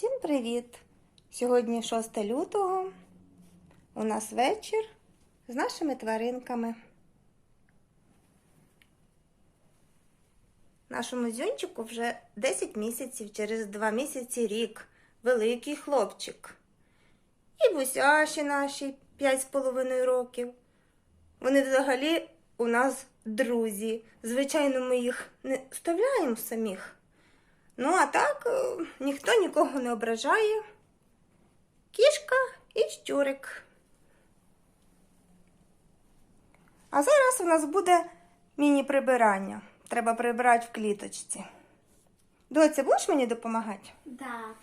Всім привіт! Сьогодні 6 лютого. У нас вечір з нашими тваринками. Нашому зюнчику вже 10 місяців, через 2 місяці рік. Великий хлопчик. І бусяші наші 5,5 років. Вони взагалі у нас друзі. Звичайно, ми їх не вставляємо самих. Ну, а так е, ніхто нікого не ображає. Кішка і щурик. А зараз у нас буде міні-прибирання. Треба прибирати в кліточці. Доця, будеш мені допомагати? Так.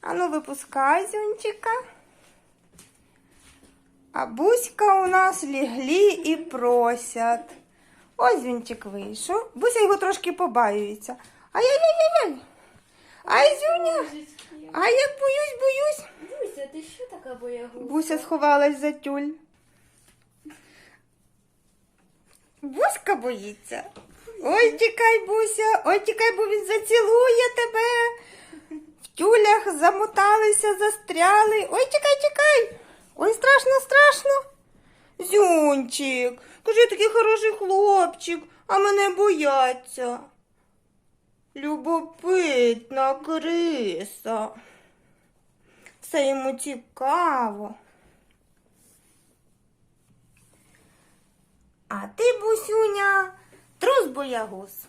А ну, випускай зюнчика. А буська у нас ліглі і просять. Ось зюнчик вийшов. Буся його трошки побаюється. Ай-яй-яй-яй. Ай, зюня. Ай, як боюсь, боюсь. Буся, ти що така боягузка? Буся сховалась за тюль. Буська боїться. Ой, тікай, Буся, ой, тікай, бо він зацілує тебе. В тюлях замоталися, застряли. Ой, тікай, тікай. Ой, страшно, страшно. Зюнчик, кажи, такий хороший хлопчик, а мене бояться. Любопитна криса. Все йому цікаво. А ти, Бусюня, трус боягуз.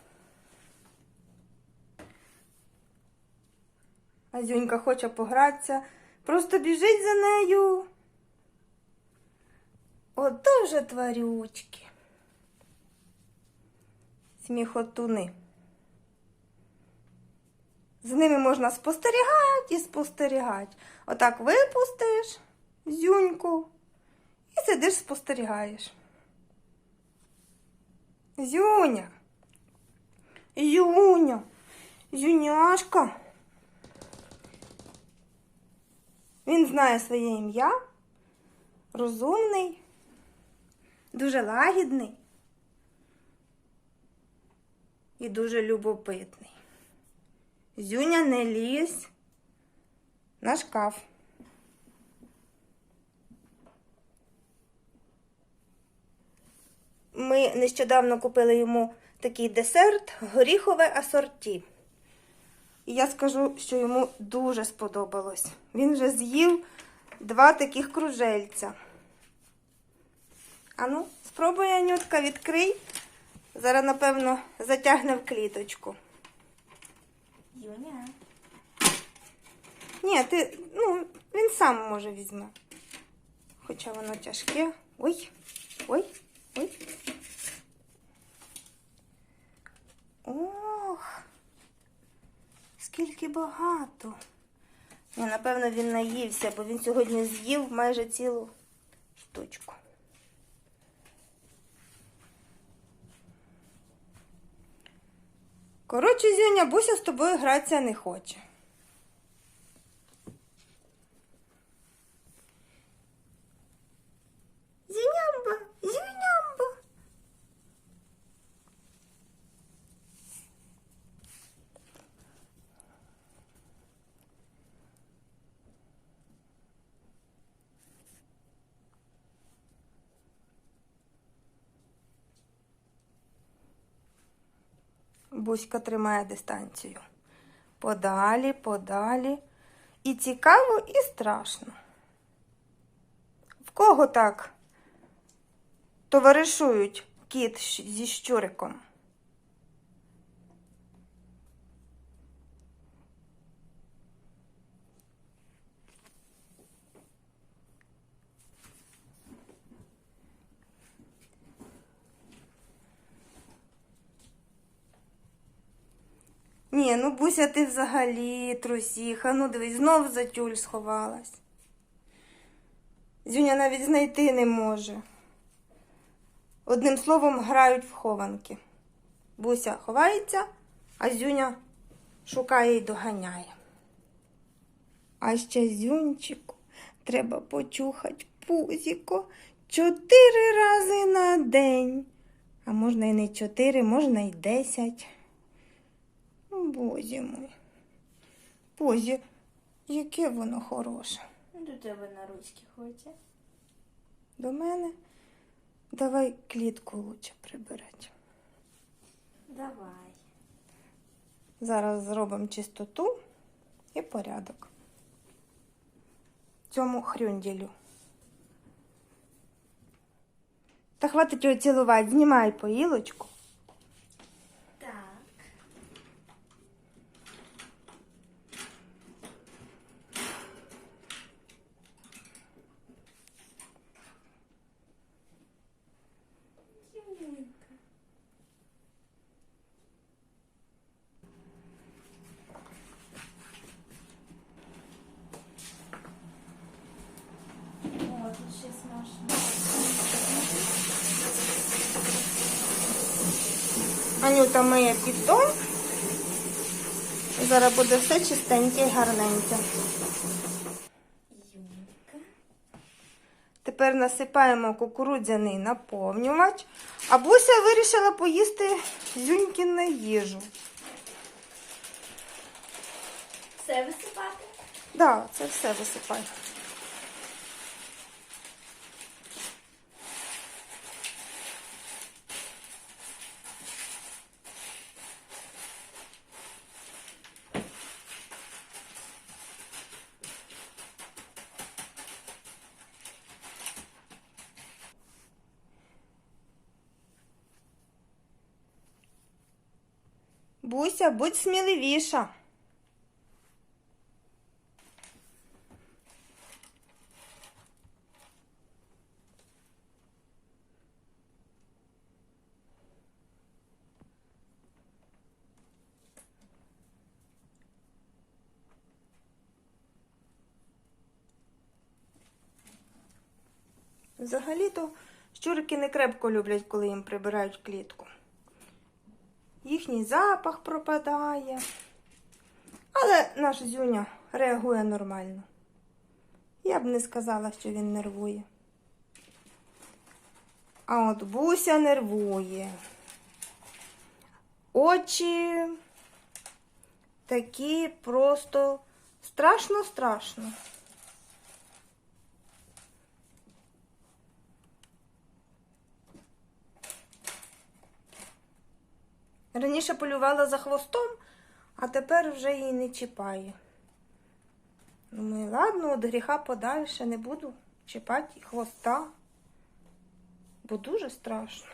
А Зюнька хоче погратися, просто біжить за нею. Ото вже тварючки. Сміхотуни. За ними можна спостерігати і спостерігати. Отак випустиш зюньку і сидиш спостерігаєш. Зюня. Юня. Зюняшка. Він знає своє ім'я. Розумний, дуже лагідний і дуже любопитний. Зюня не лізь на шкаф. Ми нещодавно купили йому такий десерт горіхове асорті. І я скажу, що йому дуже сподобалось. Він вже з'їв два таких кружельця. Ану, спробуй, Анютка, відкрий. Зараз, напевно, затягне в кліточку. Юня. Ні, ти, ну, він сам може візьме. Хоча воно тяжке. Ой, ой, ой. Ох, скільки багато. Ні, напевно, він наївся, бо він сьогодні з'їв майже цілу штучку. Коротше, Зюня, Буся з тобою гратися не хоче. Буська тримає дистанцію. Подалі, подалі. І цікаво, і страшно. В кого так товаришують кіт зі щуриком? Ні, ну Буся, ти взагалі трусіха. Ну дивись, знов за тюль сховалась. Зюня навіть знайти не може. Одним словом, грають в хованки. Буся ховається, а Зюня шукає і доганяє. А ще Зюнчику треба почухати пузіко чотири рази на день. А можна і не чотири, можна і десять. Бозі мой. Бозі, Яке воно хороше. Ну, До тебе на ручки хоче. До мене. Давай клітку лучше прибирати. Давай. Зараз зробимо чистоту і порядок. Цьому хрюнділю. Та хватить його цілувати, знімай поїлочку. Так. Юленька. О, тут ще смачно. Анюта миє піддон. Зараз буде все чистеньке і гарненьке. Тепер насипаємо кукурудзяний наповнювач. А Буся вирішила поїсти зюнькіну їжу. Все висипати? Так, да, це все висипай. Буся, будь сміливіша. Взагалі-то щурики не крепко люблять, коли їм прибирають клітку. Їхній запах пропадає. Але наш зюня реагує нормально. Я б не сказала, що він нервує. А от Буся нервує. Очі такі просто страшно-страшно. Раніше полювала за хвостом, а тепер вже її не чіпає. Думаю, ладно, від гріха подальше не буду чіпати хвоста, бо дуже страшно.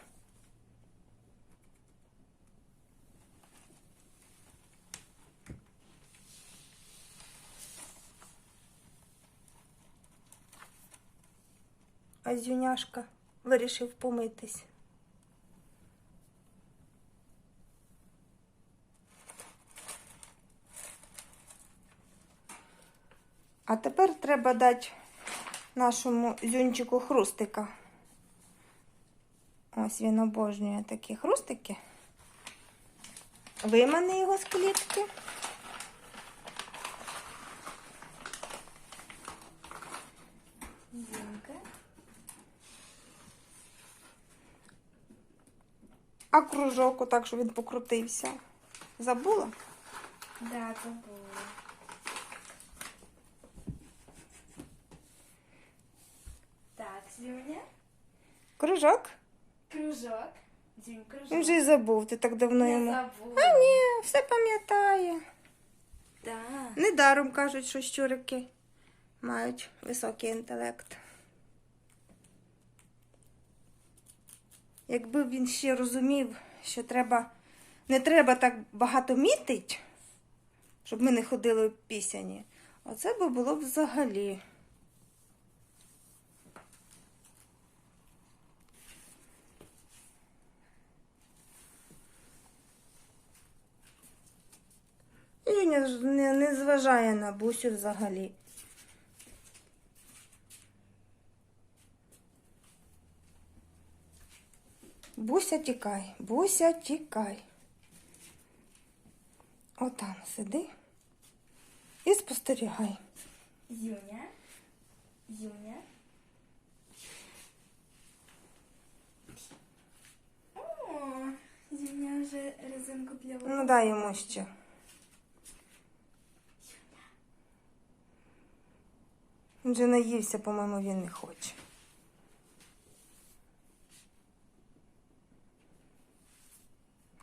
А зюняшка вирішив помитись. А тепер треба дати нашому зюнчику хрустика. Ось він обожнює такі хрустики. Вимани його з клітки. А кружок отак, щоб він покрутився. Забула? Да, забула. Так, Кружок? Кружок. Зюнь, кружок. Він вже й забув, ти так давно Не йому. забула. А ні, все пам'ятає. Да. Недаром кажуть, що щурики мають високий інтелект. Якби він ще розумів, що треба, не треба так багато мітить, щоб ми не ходили в пісяні, оце би було б взагалі. І не, не, не зважає на бусю взагалі. Буся тікай, Буся тікай. Отам сиди і спостерігай. Зюня. Зюня. О, Зюня вже резинку для волосся. Ну дай йому ще. Він вже наївся, по-моєму, він не хоче.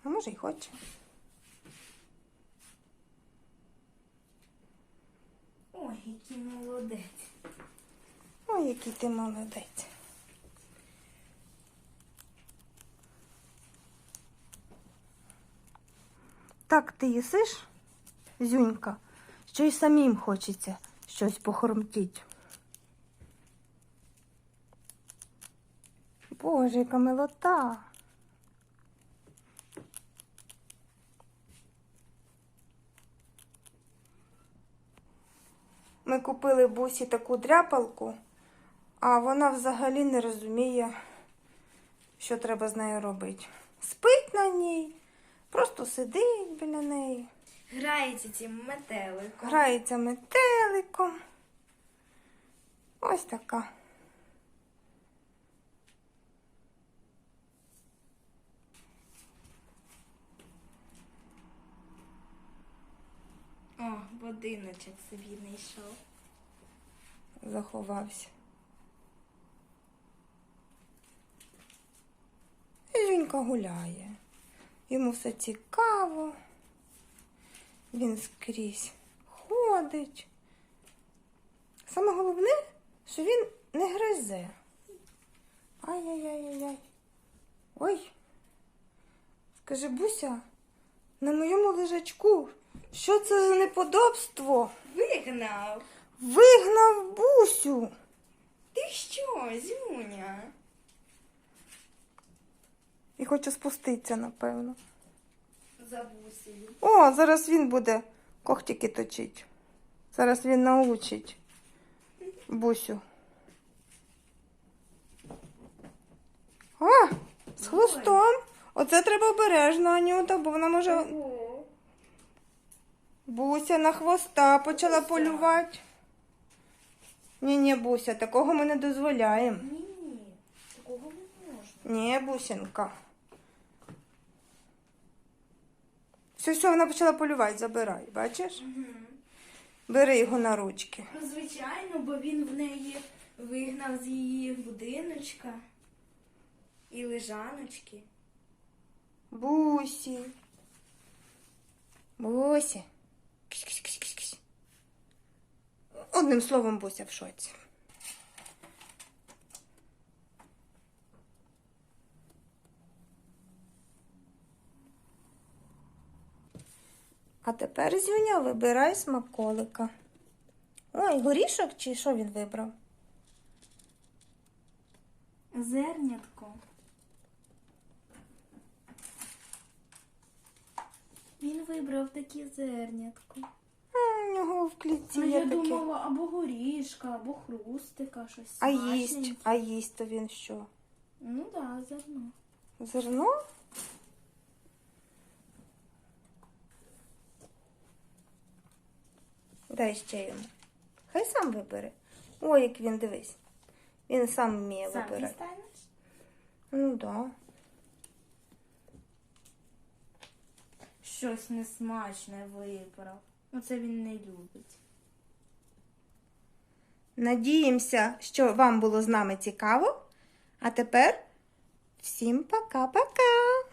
А може й хоче. Ой, який молодець. Ой, який ти молодець. Так ти їсиш, зюнька, що й самим хочеться щось похромтіть. Боже, яка милота. Ми купили бусі таку дряпалку, а вона взагалі не розуміє, що треба з нею робити. Спить на ній, просто сидить біля неї, Грається цим метеликом. грається метеликом. Ось така. О, будиночок собі знайшов. заховався. І Жінка гуляє. Йому все цікаво. Він скрізь ходить. Саме головне, що він не гризе. Ай-яй-яй-яй. Ой. Скажи, Буся, на моєму лежачку, що це за неподобство? Вигнав. Вигнав Бусю. Ти що, Зюня? І хоче спуститися, напевно. Забусив. О, зараз він буде когтики точить. Зараз він научить Бусю. А, з хвостом. Оце треба обережно, Анюта, бо вона може. Буся на хвоста почала Буся. полювати. Ні, ні, Буся, такого ми не дозволяємо. Ні, такого не можна. Ні, Бусінка. Все, все, вона почала полювати, забирай, бачиш? Угу. Бери його на ручки. Ну, звичайно, бо він в неї вигнав з її будиночка і лежаночки. Бусі. Бусі. Одним словом, Буся в шоці. А тепер, Зюня, вибирай смаколика. Ой, горішок чи що він вибрав? Зернятко. Він вибрав такі зернятко. Нього в клітці Ну, є я таке. думала, або горішка, або хрустика, щось А їсть, а їсть то він що? Ну так, да, зерно. Зерно? Дай ще йому. Хай сам вибере. Ой, як він дивись. Він сам вміє Сам вибирати. дістанеш? Ну да. Щось несмачне вибрав. Ну це він не любить. Надіємося, що вам було з нами цікаво. А тепер всім пока-пока.